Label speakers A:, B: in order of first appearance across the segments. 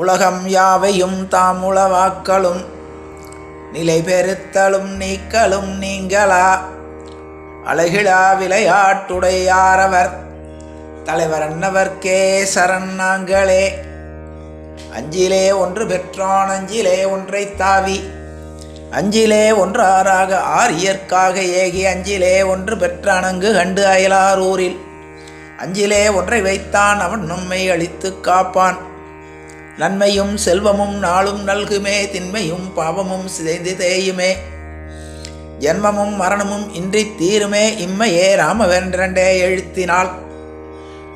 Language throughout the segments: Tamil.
A: உலகம் யாவையும் தாம் உளவாக்களும் நிலை பெருத்தலும் நீக்கலும் நீங்களா? அழகிழா விளையாட்டுடையாரவர் தலைவர் அன்னவர்க்கே சரண் நாங்களே. அஞ்சிலே ஒன்று பெற்றான் அஞ்சிலே ஒன்றை தாவி. அஞ்சிலே ஒன்றாராக ஆரியர்க்காக ஏகி அஞ்சிலே ஒன்று பெற்ற அணங்கு கண்டு அயலார் ஊரில் அஞ்சிலே ஒன்றை வைத்தான் அவன் நம்மை அழித்துக் காப்பான். நன்மையும் செல்வமும் நாளும் நல்குமே திண்மையும் பாவமும் சிதைந்து தேயுமே. ஜென்மமும் மரணமும் இன்றி தீருமே இம்மையே ராமவென்றண்டே எழுத்தினால்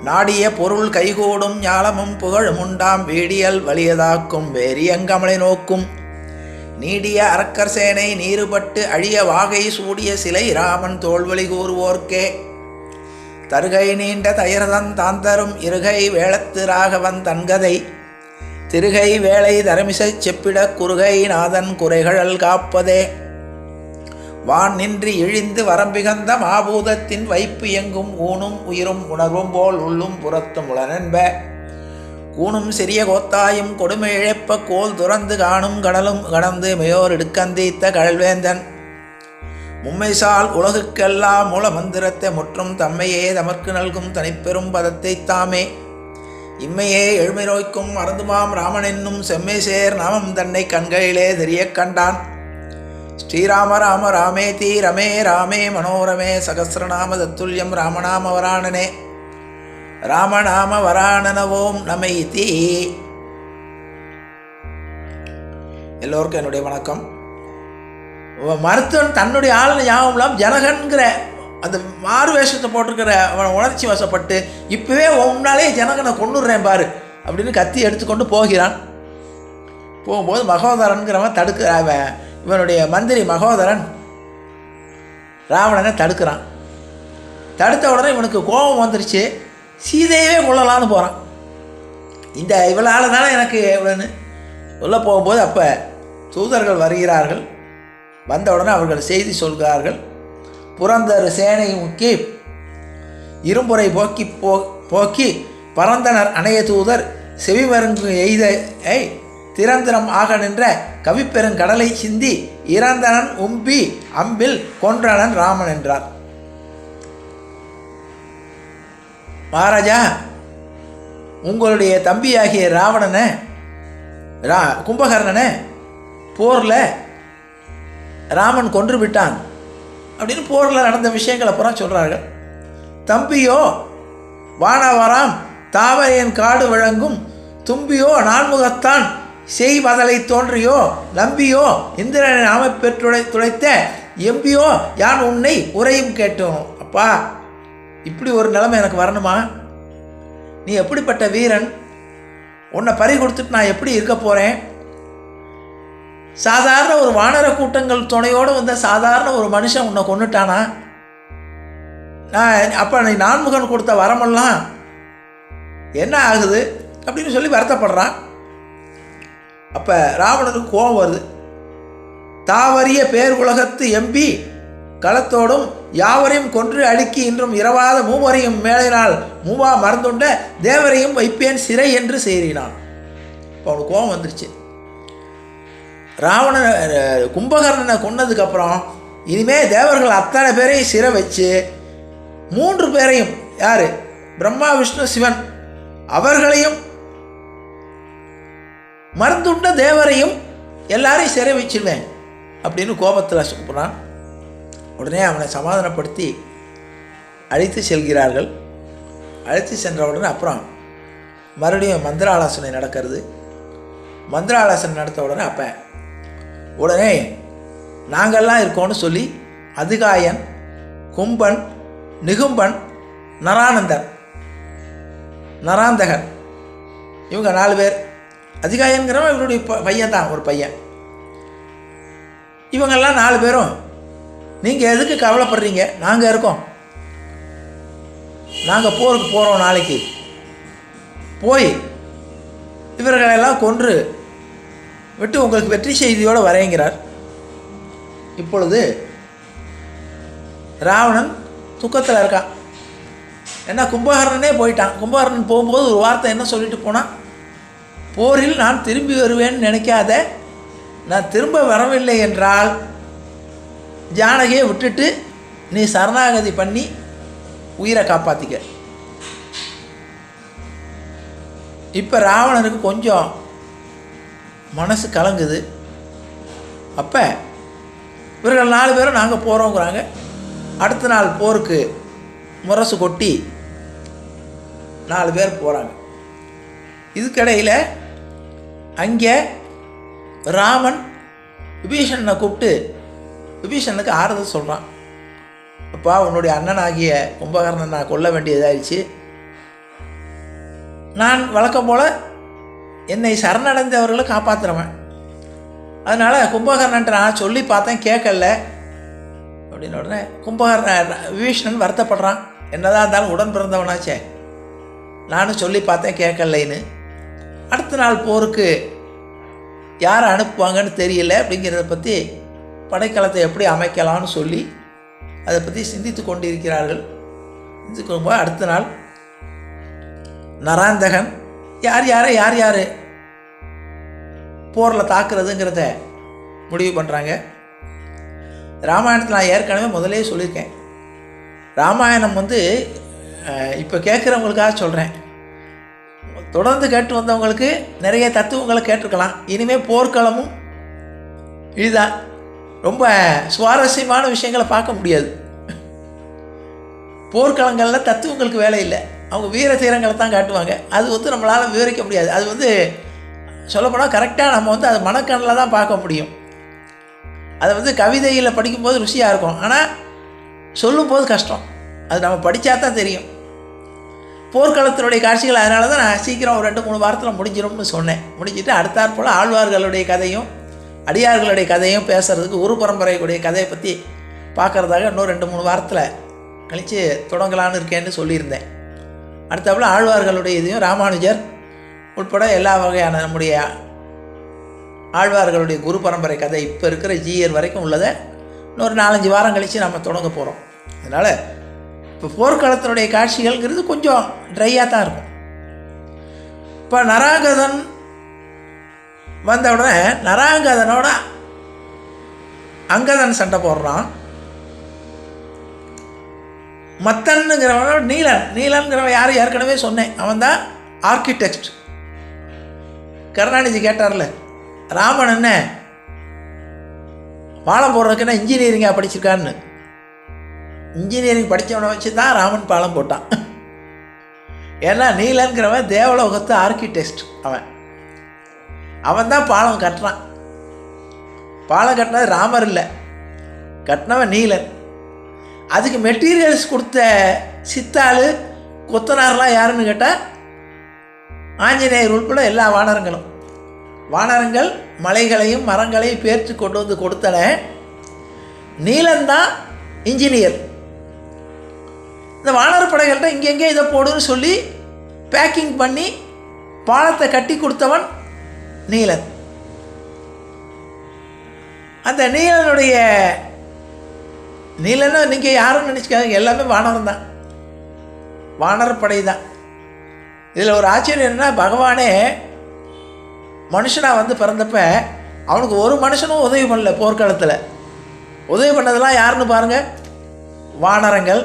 A: நாடிய பொருள் கைகூடும் ஞாலமும் புகழும் உண்டாம் வீடியல் வலியதாக்கும் வேரியங்கமலை நோக்கும். நீடிய அரக்கர் சேனை நீருபட்டு அழிய வாகை சூடிய சிலை ராமன் தோல்வழி கூறுவோர்க்கே. தருகை நீண்ட தயரதன் தாந்தரும் இருகை வேளத்து ராகவன் தன்கதை. திருகை வேலை தரமிசை செப்பிட குறுகை நாதன் குறைகழல் காப்பதே. வான் நின்று இழிந்து வரம்பிகந்த மாபூதத்தின் வைப்பு எங்கும் ஊனும் உயிரும் உணர்வும் போல் உள்ளும் புறத்தும் உளனென்ப. கூணும் சிறிய கோத்தாயும் கொடுமை இழைப்ப கோல் துறந்து காணும் கடலும் கடந்து மேயோர் இடுக்கந்தீத்த கழல்வேந்தன் மும்மைசால் உலகுக்கெல்லாம் மூல மந்திரத்தை முற்றும் தம்மையே தமர்க்கு நல்கும் தனிப்பெரும் பதத்தை தாமே. இம்மையே எழுமை நோய்க்கும் மறந்துமாம் ராமன் என்னும் செம்மைசேர் நாமம் தன்னை கண்களிலே தெரியக் கண்டான். ஸ்ரீராம ராம ராமே தீ ரமே ராமே மனோரமே சகசிரநாம தத்துல்யம் ராமநாம வராணனே ராமநாம வராணனவோம் நமை தீ. எல்லோருக்கும் என்னுடைய வணக்கம். மருத்துவன் தன்னுடைய ஆளுநர் ஞாபகம் ஜனகன்கிற அந்த மாறு வேஷத்தை போட்டிருக்கிற அவன் உணர்ச்சி வசப்பட்டு இப்போவே உன்னாலே ஜனகனை கொண்டுடுறேன் பாரு அப்படின்னு கத்தி எடுத்துக்கொண்டு போகிறான். போகும்போது மகோதரனுங்கிறவன் தடுக்கிற அவன் இவனுடைய மந்திரி மகோதரன் ராவணனை தடுக்கிறான். தடுத்த உடனே இவனுக்கு கோபம் வந்துருச்சு. சீதையவே கொள்ளலான்னு போகிறான் இந்த இவளால் தானே எனக்கு இவனு? சொல்ல போகும்போது அப்போ தூதர்கள் வருகிறார்கள். வந்த உடனே அவர்கள் செய்தி சொல்கிறார்கள். புறந்தரு சேனை முக்கி இரும்புரை போக்கி போ போக்கி பரந்தனர் அணைய தூதர் செவிமருங்கு எய்த ஐ திறந்திரம் ஆக நின்ற கவிப்பெருங்கடலை சிந்தி இறந்தனன் உம்பி அம்பில் கொன்றனன் ராமன் என்றார். மகாராஜா உங்களுடைய தம்பியாகிய ராவணனை ரா கும்பகர்ணனை போரில் ராமன் கொன்று விட்டான். அப்படின்னு போரில் நடந்த விஷயங்களை அப்புறம் சொல்கிறார்கள் தம்பியோ வானவராம் தாவரையன் காடு வழங்கும் தும்பியோ நான்முகத்தான் செய் மதலை தோன்றியோ நம்பியோ இந்திரனை நாம பெற்றுடை எம்பியோ யான் உன்னை உரையும் கேட்டோம். அப்பா இப்படி ஒரு நிலைமை எனக்கு வரணுமா? நீ எப்படிப்பட்ட வீரன்? உன்னை பறி கொடுத்துட்டு நான் எப்படி இருக்க போகிறேன் சாதாரண ஒரு வானர கூட்டங்கள் துணையோடு வந்த சாதாரண ஒரு மனுஷன் உன்னை கொண்டுட்டானா நான் அப்போ நீ நான்முகன் கொடுத்த வரமெல்லாம் என்ன ஆகுது? அப்படின்னு சொல்லி வருத்தப்படுறான். அப்போ ராவணனுக்கு கோபம் வருது. தாவரிய பேர் உலகத்து எம்பி களத்தோடும் யாவரையும் கொன்று அடுக்கி இன்றும் இரவாத மூவரையும் மேலினால் மூவா மறந்துண்ட தேவரையும் வைப்பேன் சிறை என்று சேரினான். இப்போ அவனுக்கு கோபம் வந்துருச்சு. ராவணனை கும்பகர்ணனை கொன்னதுக்கப்புறம் இனிமே தேவர்கள் அத்தனை பேரையும் சிறை வச்சு மூன்று பேரையும் யார்? பிரம்மா விஷ்ணு சிவன் அவர்களையும் மருந்துண்ட தேவரையும் எல்லாரையும் சிறை வச்சிருவேன் அப்படின்னு கோபத்தில் சொல்கிறான் உடனே அவனை சமாதானப்படுத்தி அழைத்து செல்கிறார்கள். அழைத்து சென்ற உடனே அப்புறம் மறுபடியும் மந்திர ஆலோசனை நடக்கிறது. மந்திர ஆலோசனை நடத்த உடனே அப்போ உடனே நாங்கள்லாம் இருக்கோம்னு சொல்லி அதிகாயன் கும்பன் நிகும்பன் நரானந்தர் நராந்தகன் இவங்க நாலு பேர். அதிகாயன்கிறவன் இவருடைய ப பையன் தான் ஒரு பையன். இவங்கெல்லாம் நாலு பேரும் நீங்கள் எதுக்கு கவலைப்படுறீங்க? நாங்கள் இருக்கோம். நாங்கள் போருக்கு போகிறோம் நாளைக்கு. போய் இவர்களெல்லாம் கொன்று விட்டு உங்களுக்கு வெற்றி செய்தியோடு வரையங்கிறார் இப்பொழுது ராவணன் துக்கத்தில் இருக்கான். ஏன்னா கும்பகர்ணனே போயிட்டான். கும்பகர்ணன் போகும்போது ஒரு வார்த்தை என்ன சொல்லிட்டு போனான் போரில் நான் திரும்பி வருவேன்னு நினைக்காத. நான் திரும்ப வரவில்லை என்றால் ஜானகியை விட்டுட்டு நீ சரணாகதி பண்ணி உயிரை காப்பாற்றிக்க இப்போ ராவணனுக்கு கொஞ்சம் மனசு கலங்குது. அப்போ இவர்கள் நாலு பேரும் நாங்கள் போகிறோங்கிறாங்க அடுத்த நாள் போருக்கு முரசு கொட்டி நாலு பேர் போகிறாங்க இதுக்கிடையில் அங்கே ராமன் விபீஷணனை கூப்பிட்டு விபீஷணனுக்கு ஆறுதல் சொல்கிறான் அப்பா உன்னுடைய அண்ணனாகிய கும்பகர்ணன் நான் கொல்ல வேண்டியதாயிடுச்சு. நான் வழக்கம் போல் என்னை சரணடைந்தவர்களை காப்பாற்றுறவன் அதனால் கும்பகர்ணன்ட்ட நான் சொல்லி பார்த்தேன் கேட்கல. அப்படின்னு உடனே கும்பகர்ண விபீஷணன் வருத்தப்படுறான். என்னதான் இருந்தாலும் உடன் பிறந்தவனாச்சே. நானும் சொல்லி பார்த்தேன் கேட்கலைன்னு. அடுத்த நாள் போருக்கு யார் அனுப்புவாங்கன்னு தெரியல. அப்படிங்கிறத பற்றி படைக்கலத்தை எப்படி அமைக்கலாம்னு சொல்லி அதை பற்றி சிந்தித்து கொண்டிருக்கிறார்கள். சிந்திக்கும்போது அடுத்த நாள் நராந்தகன் யார் யாரை? யார் யார்? போரில் தாக்குறதுங்கிறத முடிவு பண்ணுறாங்க ராமாயணத்தில் நான் ஏற்கனவே முதலே சொல்லியிருக்கேன். ராமாயணம் வந்து இப்போ கேட்குறவங்களுக்காக சொல்கிறேன் தொடர்ந்து கேட்டு வந்தவங்களுக்கு நிறைய தத்துவங்களை கேட்டிருக்கலாம். இனிமேல் போர்க்களமும் இதுதான். ரொம்ப சுவாரஸ்யமான விஷயங்களை பார்க்க முடியாது. போர்க்களங்களில் தத்துவங்களுக்கு வேலை இல்லை. அவங்க வீர தீரங்களை தான் காட்டுவாங்க. அது வந்து நம்மளால் விவரிக்க முடியாது. அது வந்து சொல்லப்போனால் கரெக்டாக நம்ம வந்து அது மனக்கண்ணில் தான் பார்க்க முடியும். அதை வந்து கவிதையில் படிக்கும்போது ருசியாக இருக்கும். ஆனால் சொல்லும்போது கஷ்டம். அது நம்ம படித்தா தான் தெரியும். போர்க்களத்தினுடைய காட்சிகள் அதனால தான் நான் சீக்கிரம் ஒரு ரெண்டு மூணு வாரத்தில் முடிஞ்சிடும்னு சொன்னேன். முடிஞ்சிட்டு அடுத்தாற் போல் ஆழ்வார்களுடைய கதையும் அடியார்களுடைய கதையும் பேசுகிறதுக்கு ஒரு பரம்பரையுடைய கதையை பற்றி பார்க்குறதாக இன்னும் ரெண்டு மூணு வாரத்தில் கழித்து தொடங்கலான்னு இருக்கேன்னு சொல்லியிருந்தேன். அடுத்தாப்புல ஆழ்வார்களுடைய இதையும் ராமானுஜர் உட்பட எல்லா வகையான நம்முடைய ஆழ்வார்களுடைய குரு பரம்பரை கதை இப்போ இருக்கிற ஜிஎர் வரைக்கும் உள்ளதை இன்னொரு நாலஞ்சு வாரம் கழித்து நம்ம தொடங்க போகிறோம் அதனால் இப்போ போர்க்களத்தினுடைய காட்சிகள்ங்கிறது கொஞ்சம் ட்ரையாக தான் இருக்கும். இப்போ நராகதன் வந்த உடனே நராங்கதனோட அங்கதன் சண்டை போடுறான். மத்தன்னுங்கிறவனோட நீலன். நீலன்கிறவன் யார்? ஏற்கனவே சொன்னேன். அவன் தான் ஆர்கிடெக்ட் கருணாநிதி கேட்டார்ல ராமன் என்ன? பாலம் போடுறதுக்குன்னா இன்ஜினியரிங்காக படிச்சிருக்கான்னு? இன்ஜினியரிங் படித்தவனை வச்சு தான் ராமன் பாலம் போட்டான். ஏன்னா நீலன்கிறவன் தேவலோகத்து ஆர்கிடெக்ட் அவன். அவன் தான் பாலம் கட்டுறான். பாலம் கட்டினது ராமர் இல்லை. கட்டினவன் நீலன். அதுக்கு மெட்டீரியல்ஸ் கொடுத்த சித்தாள் கொத்தனார்லாம் யாருன்னு கேட்டால் ஆஞ்சநேயர் உட்பட எல்லா வானரங்களும். வானரங்கள் மலைகளையும் மரங்களையும் பேர்த்து கொண்டு வந்து கொடுத்தன நீலந்தான் இன்ஜினியர். இந்த வானர படைகள்கிட்ட இங்கெங்கே இதை போடுன்னு சொல்லி பேக்கிங் பண்ணி பாலத்தை கட்டி கொடுத்தவன் நீலன். அந்த நீலனுடைய நீலன்னா நீங்கள் யாரும் நினச்சிக்காதீங்க. எல்லாமே வானரம் தான். வானரப்படை தான். இதில் ஒரு ஆச்சரியம் என்னன்னா பகவானே மனுஷனாக வந்து பிறந்தப்ப அவனுக்கு ஒரு மனுஷனும் உதவி பண்ணல போர்க்காலத்தில் உதவி பண்ணதெல்லாம் யாருன்னு பாருங்கள் வானரங்கள்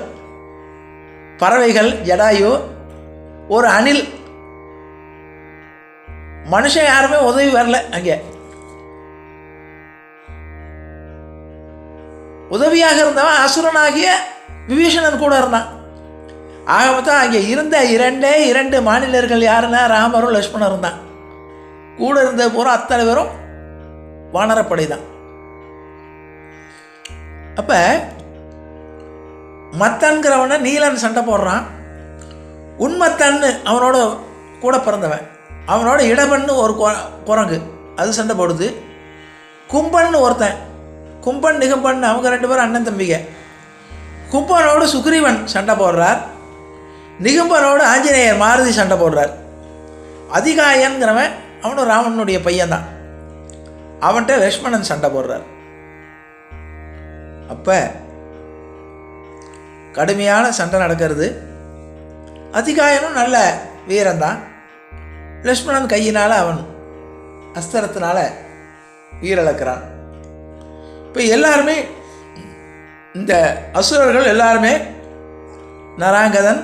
A: பறவைகள் ஜடாயு ஒரு அணில். மனுஷன் யாருமே உதவி வரல அங்கே. உதவியாக இருந்தவன் அசுரனாகிய விபீஷணன் கூட இருந்தான். ஆக மொத்தம் அங்கே இருந்த இரண்டே இரண்டு மாநிலர்கள் யாருன்னா ராமரும் லக்ஷ்மணரும் தான். கூட இருந்த பூரா அத்தனை பேரும் வானரப்படை தான். அப்போ மத்தன்கிறவனை நீலன் சண்டை போடுறான். உண்மத்தன்னு அவனோட கூட பிறந்தவன். அவனோட இடபன்னு ஒரு குரங்கு. அது சண்டை போடுது. கும்பன்னு ஒருத்தன் கும்பன் நிகம்பன் அவங்க ரெண்டு பேரும் அண்ணன் தம்பிங்க. கும்பனோடு சுக்ரீவன் சண்டை போடுறார். நிகம்பனோடு ஆஞ்சநேயர் மாருதி சண்டை போடுறார். அதிகாயன்கிறவன் அவனும் ராமனுடைய பையன்தான். அவன்கிட்ட லக்ஷ்மணன் சண்டை போடுறார். அப்போ கடுமையான சண்டை நடக்கிறது. அதிகாயனும் நல்ல வீரன்தான். லக்ஷ்மணன் கையினால் அவன் அஸ்திரத்தினால உயிரிழக்கிறான். இப்போ எல்லாருமே இந்த அசுரர்கள் எல்லாருமே நராங்கதன்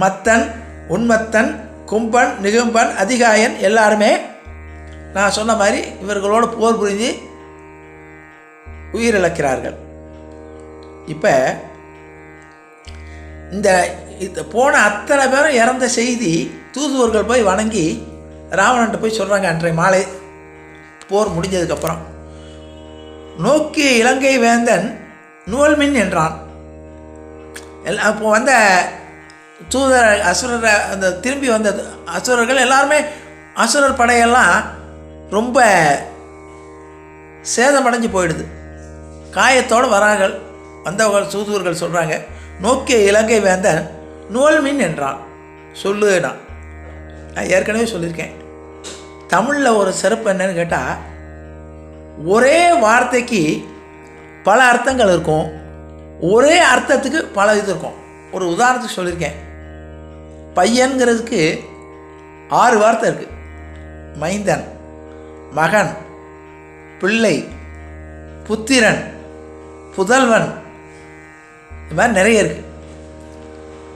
A: மத்தன் உன்மத்தன் கும்பன் நிகும்பன் அதிகாயன் எல்லாருமே நான் சொன்ன மாதிரி இவர்களோடு போர் புரிஞ்சு உயிரிழக்கிறார்கள். இப்போ இந்த இது போன அத்தனை பேரும் இறந்த செய்தி தூதுவர்கள் போய் வணங்கி ராவணன்ட்ட போய் சொல்கிறாங்க அன்றைய மாலை போர் முடிஞ்சதுக்கப்புறம் நோக்கிய இலங்கை வேந்தன் நுவல்மின் என்றான். எல்லாம் அப்போ வந்த தூதர் அசுரர் அந்த திரும்பி வந்த அசுரர்கள் எல்லாருமே அசுரர் படையெல்லாம் ரொம்ப சேதமடைஞ்சு போயிடுது. காயத்தோடு வரார்கள். வந்தவர்கள் சூதுவர்கள் சொல்கிறாங்க நோக்கிய இலங்கை வேந்தன் நுவல்மின் என்றான். சொல்லு நான். நான் ஏற்கனவே சொல்லியிருக்கேன். தமிழில் ஒரு சிறப்பு என்னன்னு கேட்டால் ஒரே வார்த்தைக்கு பல அர்த்தங்கள் இருக்கும். ஒரே அர்த்தத்துக்கு பல இது இருக்கும். ஒரு உதாரணத்துக்கு சொல்லியிருக்கேன். பையன்கிறதுக்கு ஆறு வார்த்தை இருக்குது மைந்தன் மகன் பிள்ளை புத்திரன் புதல்வன். இது மாதிரி நிறைய இருக்குது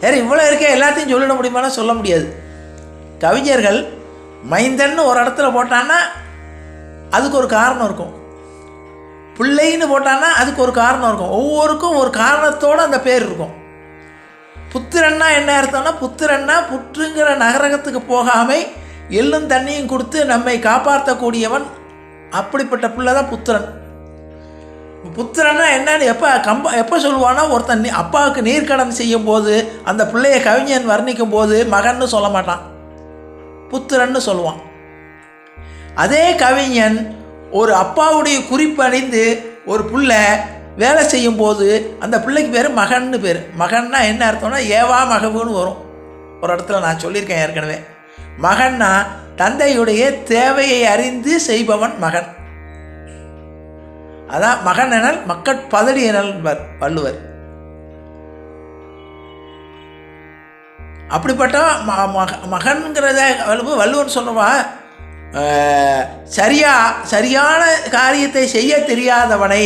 A: சரி இவ்வளோ இருக்கே எல்லாத்தையும் சொல்லிட முடியுமானா சொல்ல முடியாது. கவிஞர்கள் மைந்தன்னு ஒரு இடத்துல போட்டான்னா அதுக்கு ஒரு காரணம் இருக்கும். பிள்ளைன்னு போட்டான்னா அதுக்கு ஒரு காரணம் இருக்கும். ஒவ்வொருக்கும் ஒரு காரணத்தோடு அந்த பேர் இருக்கும். புத்திரன்னா என்ன அர்த்தம்னா புத்திரன்னா புற்றுங்கிற நகரகத்துக்கு போகாமல் எள்ளும் தண்ணியும் கொடுத்து நம்மை காப்பாற்றக்கூடியவன் அப்படிப்பட்ட பிள்ளை தான் புத்திரன். புத்திரன்னா என்னன்னு எப்போ கம்ப எப்போ சொல்லுவானா ஒருத்தன் நீ- அப்பாவுக்கு நீர்க்கடன் செய்யும் போது அந்த பிள்ளைய கவிஞன் வர்ணிக்கும் போது மகன்னு சொல்ல மாட்டான். புத்திரன்னு சொல்லுவான். அதே கவிஞன் ஒரு அப்பாவுடைய குறிப்படைந்து ஒரு பிள்ளை வேலை செய்யும் போது அந்த பிள்ளைக்கு பேர் மகன்னு பேர். மகன்னா என்ன அர்த்தம்னா ஏவா மகவுன்னு வரும். ஒரு இடத்துல நான் சொல்லியிருக்கேன் ஏற்கனவே. மகன்னா தந்தையுடைய தேவையை அறிந்து செய்பவன் மகன். அதான் மகன் எனல் மக்கட் பதடி எனல் வள்ளுவர். அப்படிப்பட்ட ம மக மகன்கிறத வள்ளுவ வள்ளுவன் சொன்னவா சரியா சரியான காரியத்தை செய்ய தெரியாதவனை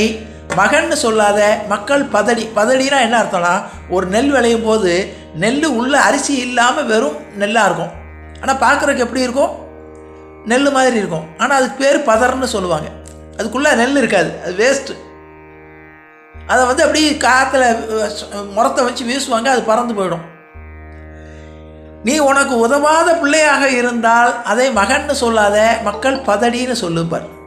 A: மகன்னு சொல்லாத மக்கள் பதடி பதடினா என்ன அர்த்தம்னா ஒரு நெல் விளையும் போது நெல் உள்ள அரிசி இல்லாமல் வெறும் நெல்லாக இருக்கும். ஆனால் பார்க்குறதுக்கு எப்படி இருக்கும்? நெல் மாதிரி இருக்கும். ஆனால் அதுக்கு பேர் பதர்னு சொல்லுவாங்க. அதுக்குள்ளே நெல் இருக்காது. அது வேஸ்ட்டு அதை வந்து அப்படியே காற்றுல முரத்தை வச்சு வீசுவாங்க அது பறந்து போயிடும். நீ உனக்கு உதவாத பிள்ளையாக இருந்தால் அதை மகன்னு சொல்லாத மக்கள் பதடின்னு சொல்லுப்பார்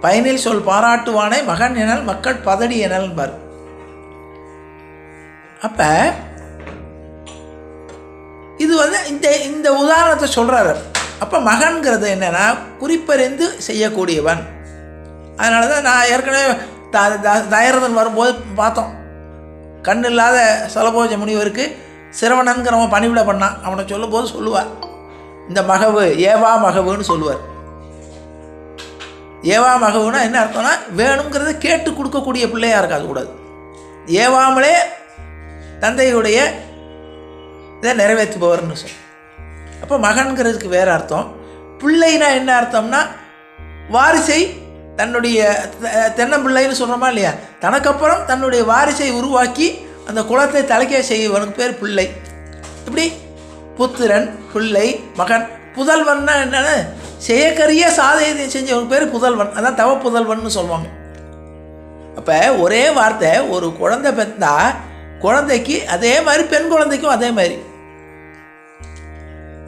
A: பயனில் சொல் பாராட்டுவானே மகன் எனல் மக்கள் பதடி எனல்பார். அப்ப இது வந்து இந்த இந்த உதாரணத்தை சொல்கிறாரு அப்போ மகன்கிறது என்னென்னா குறிப்பறிந்து செய்யக்கூடியவன். அதனால தான் நான் ஏற்கனவே த த- தயரதன் வரும்போது பார்த்தோம். கண் இல்லாத சலபோஜ முனிவருக்கு சிரவணன்கிறவன் பணிவிட பண்ணான் அவனை சொல்லும்போது சொல்லுவார் இந்த மகவு ஏவா மகவுன்னு சொல்லுவார். ஏவா மகவுனா என்ன அர்த்தம்னா வேணுங்கிறத கேட்டு கொடுக்கக்கூடிய பிள்ளையாக இருக்காது கூடாது ஏவாமலே தந்தையுடைய இதை நிறைவேற்றுபவர்னு சொல். அப்போ மகன்கிறதுக்கு வேறு அர்த்தம். பிள்ளைனா என்ன அர்த்தம்னா வாரிசை தன்னுடைய தென்னம்பிள்ளைன்னு சொல்கிறோமா இல்லையா? தனக்கப்புறம் தன்னுடைய வாரிசை உருவாக்கி அந்த குலத்தை தலைக்க செய்வனுக்கு பேர் பிள்ளை. இப்படி புத்திரன் பிள்ளை மகன். புதல்வன்னா என்னன்னு? செய்யக்கரிய சாதனை செஞ்சவனுக்கு பேர் புதல்வன். அதான் தவ புதல்வன் சொல்லுவாங்க. அப்போ ஒரே வார்த்தை ஒரு குழந்தை பெற்றா குழந்தைக்கு அதே மாதிரி பெண் குழந்தைக்கும் அதே மாதிரி.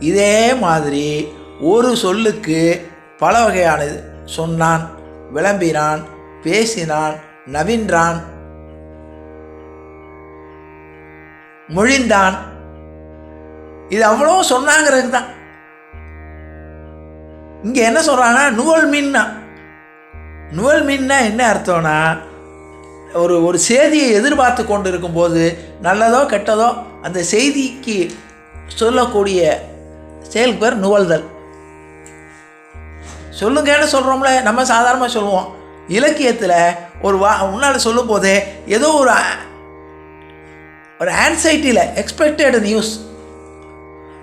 A: இதே மாதிரி ஒரு சொல்லுக்கு பல வகையானது. சொன்னான் விளம்பினான் பேசினான் நவின்றான் மொழிந்தான். இது அவ்வளோ சொன்னாங்கிறது தான் இங்கே என்ன சொல்கிறாங்கன்னா நுவல் மீன்னா. நுவல் மீன்னா என்ன அர்த்தம்னா ஒரு ஒரு செய்தியை எதிர்பார்த்து கொண்டு இருக்கும்போது நல்லதோ கெட்டதோ அந்த செய்திக்கு சொல்லக்கூடிய செயலுக்கு பேர் நுவல்தல். சொல்லுங்கன்னு சொல்கிறோம்ல நம்ம சாதாரணமாக சொல்லுவோம். இலக்கியத்தில் ஒரு வா முன்னால் சொல்லும் போதே ஏதோ ஒரு ஒரு ஆன்சைட்டியில் எக்ஸ்பெக்டட் நியூஸ்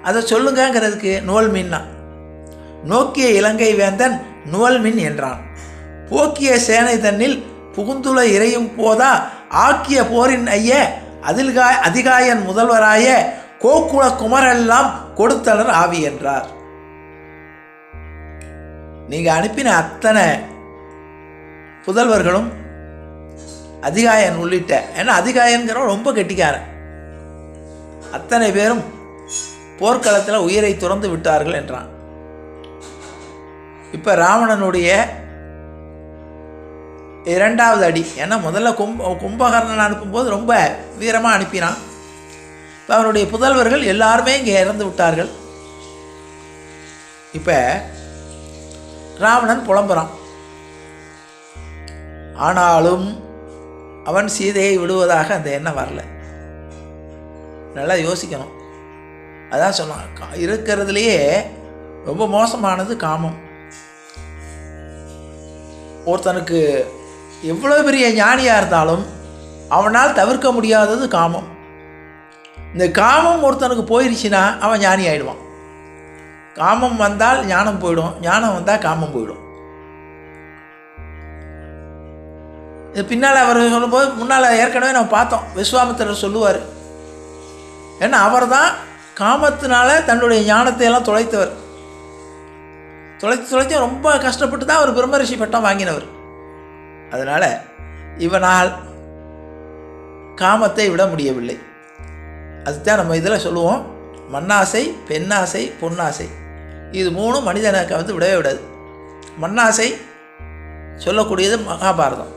A: அதை சொல்லுங்கங்கிறதுக்கு நுவல் மின்னான் நோக்கிய இலங்கை வேந்தன் நுவல் மின் என்றான். போக்கிய சேனை தன்னில் புகுந்துள இறையும் போதா ஆக்கிய போரின் ஐய அதில்காய் அதிகாயன் முதல்வராய கோகுல குமரெல்லாம் கொடுத்தனர் ஆவி என்றார். நீங்கள் அனுப்பின அத்தனை புதல்வர்களும் அதிகாயன் உள்ளிட்ட ஏன்னா அதிகாயன்கிறவன் ரொம்ப கெட்டிக்காரன். அத்தனை பேரும் போர்க்களத்தில் உயிரை துறந்து விட்டார்கள் என்றான். இப்போ ராவணனுடைய இரண்டாவது அடி ஏன்னா முதல்ல கும்ப கும்பகர்ணன் அனுப்பும்போது ரொம்ப வீரமாக அனுப்பினான். இப்போ அவனுடைய புதல்வர்கள் எல்லாருமே இங்கே இறந்து விட்டார்கள். இப்போ ராவணன் புலம்புறான். ஆனாலும் அவன் சீதையை விடுவதாக அந்த எண்ணம் வரல. நல்லா யோசிக்கணும். அதான் சொன்னான் கா- இருக்கிறதுலையே ரொம்ப மோசமானது காமம். ஒருத்தனுக்கு எவ்வளோ பெரிய ஞானியாக இருந்தாலும் அவனால் தவிர்க்க முடியாதது காமம். இந்த காமம் ஒருத்தனுக்கு போயிருச்சுன்னா அவன் ஞானி ஆயிடுவான் காமம் வந்தால் ஞானம் போயிடும் ஞானம் வந்தால் காமம் போயிடும். இது பின்னால் அவர் சொல்லும்போது முன்னால் ஏற்கனவே நம்ம பார்த்தோம் விஸ்வாமித்திரர் சொல்லுவார். ஏன்னா அவர் தான் காமத்தினால தன்னுடைய ஞானத்தை எல்லாம் தொலைத்தவர். தொலைத்து தொலைத்து ரொம்ப கஷ்டப்பட்டு தான் அவர் பிரம்மரிஷி பட்டம் வாங்கினவர். அதனால் இவனால் காமத்தை விட முடியவில்லை. அதுதான் நம்ம இதில் சொல்லுவோம் மண்ணாசை பெண்ணாசை பொன்னாசை. இது மூணும் மனிதனுக்கு வந்து விடவே விடாது. மண்ணாசை சொல்லக்கூடியது மகாபாரதம்.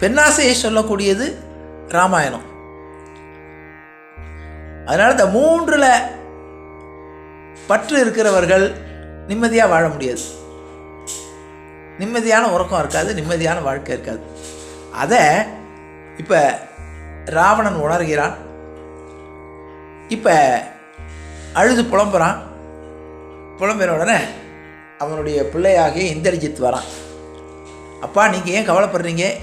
A: பெண்ணாசையை சொல்லக்கூடியது ராமாயணம். அதனால் இந்த மூன்றில் பற்று இருக்கிறவர்கள் நிம்மதியாக வாழ முடியாது. நிம்மதியான உறக்கம் இருக்காது நிம்மதியான வாழ்க்கை இருக்காது. அதை இப்போ ராவணன் உணர்கிறான். இப்போ அழுது புலம்புறான். புலம்பின உடனே அவனுடைய பிள்ளையாகிய இந்திரஜித் வரான். அப்பா நீங்கள் ஏன் கவலைப்படுறீங்க?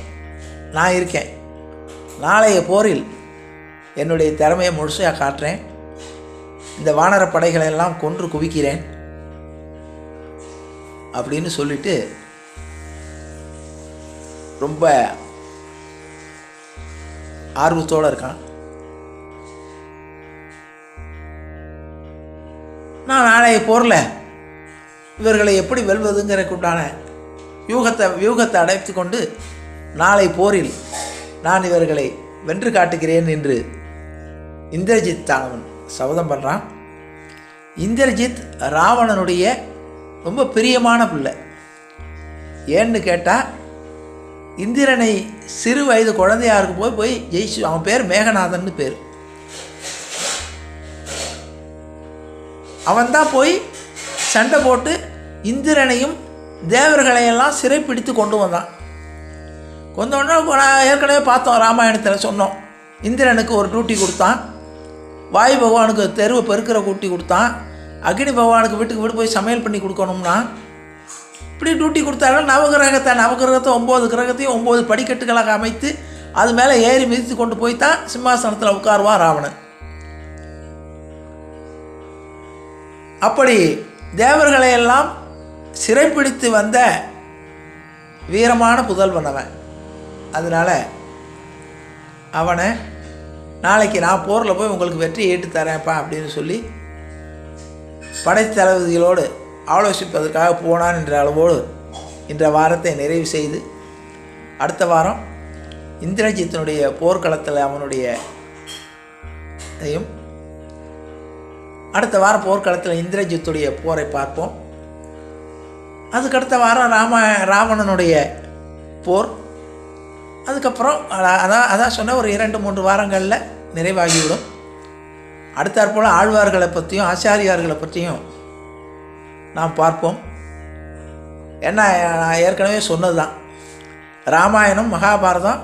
A: நான் இருக்கேன். நாளைய போரில் என்னுடைய திறமையை முழுசாக காட்டுறேன். இந்த வானர படைகளை எல்லாம் கொன்று குவிக்கிறேன். அப்படின்னு சொல்லிட்டு ரொம்ப ஆர்வத்தோடு இருக்கான். நான் நாளைய போரில். இவர்களை எப்படி வெல்வதுங்கிறதுக்குண்டான யூகத்தை வியூகத்தை அடைத்து கொண்டு நாளை போரில் நான் இவர்களை வென்று காட்டுகிறேன் என்று இந்திரஜித் தானவன் சபதம் பண்ணுறான் இந்திரஜித் ராவணனுடைய ரொம்ப பிரியமான பிள்ளை. ஏன்னு கேட்டால் இந்திரனை சிறு வயது குழந்தையா இருக்கும் போய் போய் ஜெயிச்சு அவன் பேர் மேகநாதன் பேர். அவன்தான் போய் சண்டை போட்டு இந்திரனையும் தேவர்களையெல்லாம் சிறைப்பிடித்து கொண்டு வந்தான். கொண்டு வந்தோடனே நான் ஏற்கனவே பார்த்தோம் ராமாயணத்தில் சொன்னோம். இந்திரனுக்கு ஒரு டியூட்டி கொடுத்தான். வாயு பகவானுக்கு தெருவை பெருக்கிற கூட்டி கொடுத்தான். அக்னி பகவானுக்கு வீட்டுக்கு வீடு போய் சமையல் பண்ணி கொடுக்கணும்னா இப்படி டியூட்டி கொடுத்தாலும் நவகிரகத்தை நவகிரகத்தை ஒம்பது கிரகத்தையும் ஒம்பது படிக்கட்டுகளாக அமைத்து அது மேலே ஏறி மிதித்து கொண்டு போய் தான் சிம்மாசனத்தில் உட்காருவான் ராவணன். அப்படி தேவர்களை எல்லாம் சிறைப்பிடித்து வந்த வீரமான புதல்வன் அவன் அதனால் அவனை நாளைக்கு நான் போரில் போய் உங்களுக்கு வெற்றி ஏற்று தரேன்ப்பா அப்படின்னு சொல்லி படைத்தளபதிகளோடு ஆலோசிப்பதற்காக போனான் என்ற அளவோடு இன்ற வாரத்தை நிறைவு செய்து அடுத்த வாரம் இந்திரஜித்தினுடைய போர்க்களத்தில் அவனுடைய இதையும் அடுத்த வாரம் போர்க்களத்தில் இந்திரஜித்துடைய போரை பார்ப்போம். அதுக்கடுத்த வாரம் ராம ராவணனுடைய போர். அதுக்கப்புறம் அதான் அதான் சொன்ன ஒரு இரண்டு மூன்று வாரங்களில் நிறைவாகிவிடும். அடுத்தாற்போல் ஆழ்வார்களை பற்றியும் ஆச்சாரியார்களை பற்றியும் நாம் பார்ப்போம். என்ன நான் ஏற்கனவே சொன்னது தான் ராமாயணம் மகாபாரதம்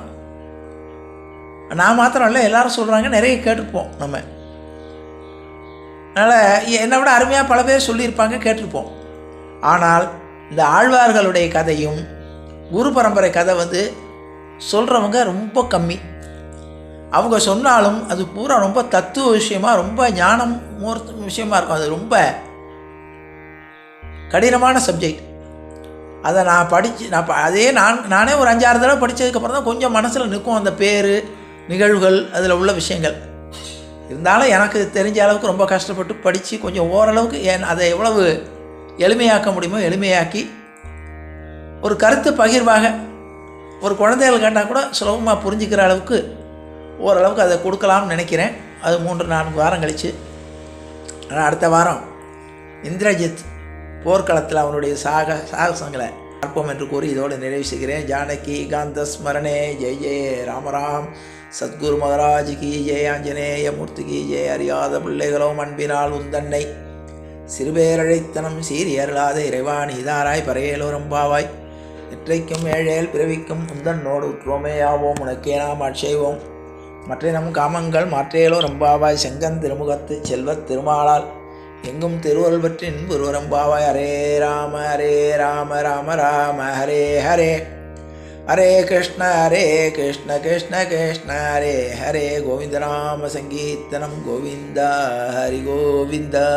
A: நான் மாத்திரம் இல்லை எல்லாரும் சொல்கிறாங்க நிறைய கேட்டுப்போம் நம்ம. அதனால் என்னை விட அருமையாக பல பேர் சொல்லியிருப்பாங்க கேட்டிருப்போம். ஆனால் இந்த ஆழ்வார்களுடைய கதையும் குரு பரம்பரை கதை வந்து சொல்கிறவங்க ரொம்ப கம்மி. அவங்க சொன்னாலும் அது பூரா ரொம்ப தத்துவ விஷயமா ரொம்ப ஞானம் மூர்த்த விஷயமா இருக்கும். அது ரொம்ப கடினமான சப்ஜெக்ட் அதை நான் படித்து நான் ப- அதே நான் நானே ஒரு அஞ்சாறு தடவை படித்ததுக்கப்புறம் தான் கொஞ்சம் மனசில் நிற்கும் அந்த பேர் நிகழ்வுகள் அதில் உள்ள விஷயங்கள். இருந்தாலும் எனக்கு தெரிஞ்ச அளவுக்கு ரொம்ப கஷ்டப்பட்டு படித்து கொஞ்சம் ஓரளவுக்கு என் அதை எவ்வளவு எளிமையாக்க முடியுமோ எளிமையாக்கி ஒரு கருத்து பகிர்வாக ஒரு குழந்தைகள் கேட்டால் கூட சுலபமாக புரிஞ்சுக்கிற அளவுக்கு ஓரளவுக்கு அதை கொடுக்கலாம்னு நினைக்கிறேன். அது மூன்று நான்கு வாரம் கழித்து ஆனால் அடுத்த வாரம் இந்திரஜித் போர்க்களத்தில் அவனுடைய சாக சாகசங்களை பார்ப்போம் என்று கூறி இதோடு நிறைவு செய்கிறேன். ஜானகி காந்த ஸ்மரணே ஜெய ஜெய ராமராம். சத்குரு மகராஜ் கீ ஜெய ஆஞ்சநேய மூர்த்தி ஜெய அறியாத பிள்ளைகளோ அன்பினால் உந்தன்னை. சிறுபேரழைத்தனம் சீரி அருளாத இறைவா நீதாராய் பரையலோரம்பாவாய் இற்றைக்கும் ஏழேல் பிறவிக்கும் உந்தன்னோடு உற்றோமே ஆவோம் உனக்கே நாம் ஆட்சேவோம் மற்ற நம் காமங்கள் மாற்றேலோ ரம்பாவாய் செங்கன் திருமுகத்து செல்வத் திருமாலால். எங்கும் திருவருள் பற்றி இன்புருவரம்பாவாய் ஹரே ராம ஹரே ராம ராம ராம ஹரே ஹரே. ஹரே கிருஷ்ண ஹரே கிருஷ்ண கிருஷ்ண கிருஷ்ண ஹரே ஹரே கோவிந்த நாம சங்கீர்த்தனம் கோவிந்தா ஹரி கோவிந்தா